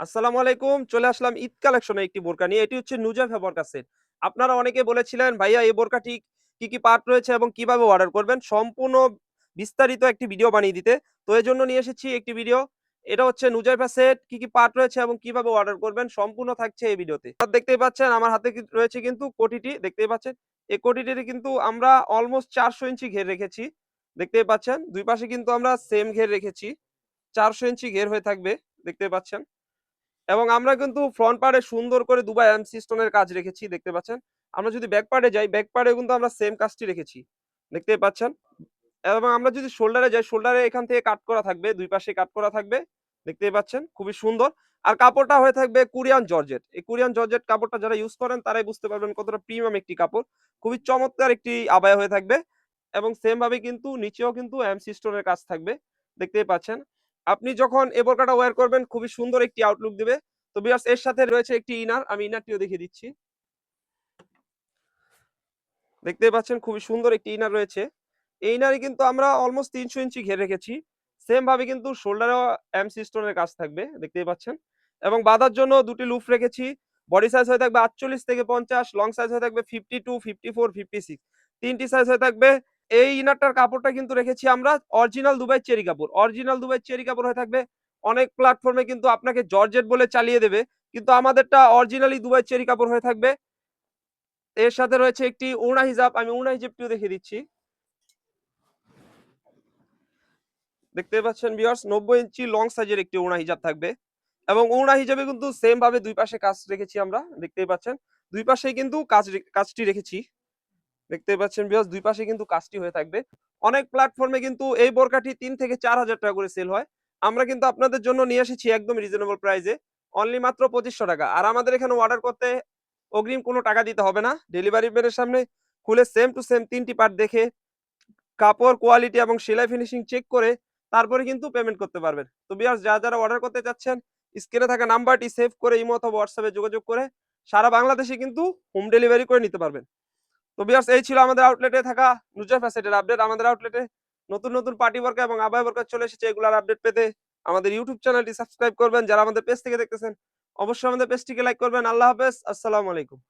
আসসালামু আলাইকুম। চলে আসলাম ঈদ কালেকশনে একটি বোরকা নিয়ে। এটি হচ্ছে নুজা ফেব্রিক্স এর। আপনারা অনেকে বলেছিলেন, "ভাইয়া এই বোরকাটি কি, কি পার্ট রয়েছে এবং কীভাবে অর্ডার করবেন?" সম্পূর্ণ বিস্তারিত একটি ভিডিও বানিয়ে দিতে। তো এজন্য নিয়ে এসেছি একটি ভিডিও। এটা হচ্ছে নুজাইফা সেট কি, কি পার্ট রয়েছে এবং কীভাবে অর্ডার করবেন সম্পূর্ণ থাকছে এই ভিডিওতে। দেখতেই পাচ্ছেন আমার হাতে রয়েছে কিন্তু কোটিটি দেখতেই পাচ্ছেন। এই কোটিটিতে কিন্তু আমরা অলমোস্ট 400 ইঞ্চি ঘের রেখেছি। দেখতেই পাচ্ছেন। দুই পাশে কিন্তু আমরা সেম ঘের রেখেছি। 400 ইঞ্চি ঘের হয়ে থাকবে। দেখতেই পাচ্ছেন। এবং আমরা কিন্তু ফ্রন্ট পার্টে সুন্দর করে দুবাই এমসি স্টোনের কাজ রেখেছি দেখতে পাচ্ছেন। আমরা যদি ব্যাক পার্টে যাই, ব্যাক পার্টেও কিন্তু আমরা সেম কাজটি রেখেছি। দেখতেই পাচ্ছেন। এবং আমরা যদি শোল্ডারে যাই, শোল্ডারে এখান থেকে কাট করা থাকবে। দুই পাশে কাট করা থাকবে। দেখতেই পাচ্ছেন। খুবই সুন্দর। আর কাপড়টা হয়ে থাকবে কোরিয়ান জর্জেট। এই কোরিয়ান জর্জেট কাপড়টা যারা ইউজ করেন তারাই বুঝতে পারবেন কতটা প্রিমিয়াম একটি কাপড়। খুবই চমৎকার একটি আবায় হয়ে থাকবে। এবং সেম ভাবে কিন্তু নিচেও কিন্তু এমসি স্টোনের কাজ থাকবে। দেখতেই পাচ্ছেন। আপনি যখন এই বোরকাটা ওয়্যার করবেন খুবই সুন্দর একটি আউটলুক দিবে। তো ভিউয়ার্স এর সাথে রয়েছে একটি ইনার। আমি ইনারটিও দেখিয়ে দিচ্ছি। দেখতে পাচ্ছেন খুবই সুন্দর একটি ইনার রয়েছে। এই ইনারে কিন্তু আমরা অলমোস্ট ৩০০ ইঞ্চি ঘের রেখেছি। সেম ভাবে কিন্তু শোল্ডারেও এমসি স্টোনের কাজ থাকবে। দেখতেই পাচ্ছেন। এবং বাঁধার জন্য দুটি লুপ রেখেছি। বডি সাইজ হয়ে থাকবে ৪৮ থেকে ৫০, লং সাইজ হয়ে থাকবে 52, 54, 56 তিনটি সাইজ হয়ে থাকবে। এই ইনারটার কাপড়টা কিন্তু রেখেছি আমরা অরিজিনাল দুবাই চেরি কাপড়। অরিজিনাল দুবাই চেরি কাপড় হয়ে থাকবে। অনেক প্ল্যাটফর্মে কিন্তু আপনাকে জর্জেট বলে চালিয়ে দেবে। কিন্তু আমাদেরটা অরিজিনালি দুবাই চেরি কাপড় হয়ে থাকবে। এর সাথে রয়েছে একটি ওড়না হিজাব। আমি ওড়না হিজাবটিও দেখিয়ে দিচ্ছি। দেখতে পাচ্ছেন ভিউয়ার্স ৯০ ইঞ্চি লং সাইজের একটি ওড়না হিজাব থাকবে। এবং ওড়না হিজাবে কিন্তু সেম ভাবে দুই পাশে কাজ রেখেছি আমরা। দেখতেই পাচ্ছেন। দুই পাশেই কিন্তু কাজ কাজটি রেখেছি। দেখতে পাচ্ছেন ভিউয়ার্স দুই পাশে কিন্তু কাজটি হয়ে থাকবে। অনেক প্ল্যাটফর্মে কিন্তু এই বোরকাটি তিন থেকে ৪,০০০ টাকা করে সেল হয়। আমরা কিন্তু আপনাদের জন্য নিয়ে এসেছি একদম রিজনেবল প্রাইসে। অনলি মাত্র পঁচিশশো টাকা। আর আমাদের এখানে অর্ডার করতে অগ্রিম কোনো টাকা দিতে হবে না। ডেলিভারি ম্যানের সামনে খুলে সেম টু সেম তিনটি পার্ট দেখে কাপড় কোয়ালিটি এবং সেলাই ফিনিশিং চেক করে তারপরে কিন্তু পেমেন্ট করতে পারবেন। তো ভিউয়ার্স যা যারা অর্ডার করতে চাচ্ছেন স্ক্রিনে থাকা নাম্বারটি সেভ করে ইমো অথবা হোয়াটসঅ্যাপে যোগাযোগ করে সারা বাংলাদেশে কিন্তু হোম ডেলিভারি করে নিতে পারবেন। তো ভিউয়ার্স এই ছিল আমাদের আউটলেটে থাকা নুজা ফ্যাসেটের আপডেট। আমাদের আউটলেটে নতুন, নতুন পার্টি বর্গ এবং আবাহ বর্গ চলে এসেছে। এগুলার আপডেট পেতে আমাদের ইউটিউব চ্যানেলটি সাবস্ক্রাইব করবেন। যারা আমাদের পেজ থেকে দেখতেছেন অবশ্যই আমাদের পেজটিকে লাইক করবেন। আল্লাহ হাফেজ। আসসালামু আলাইকুম।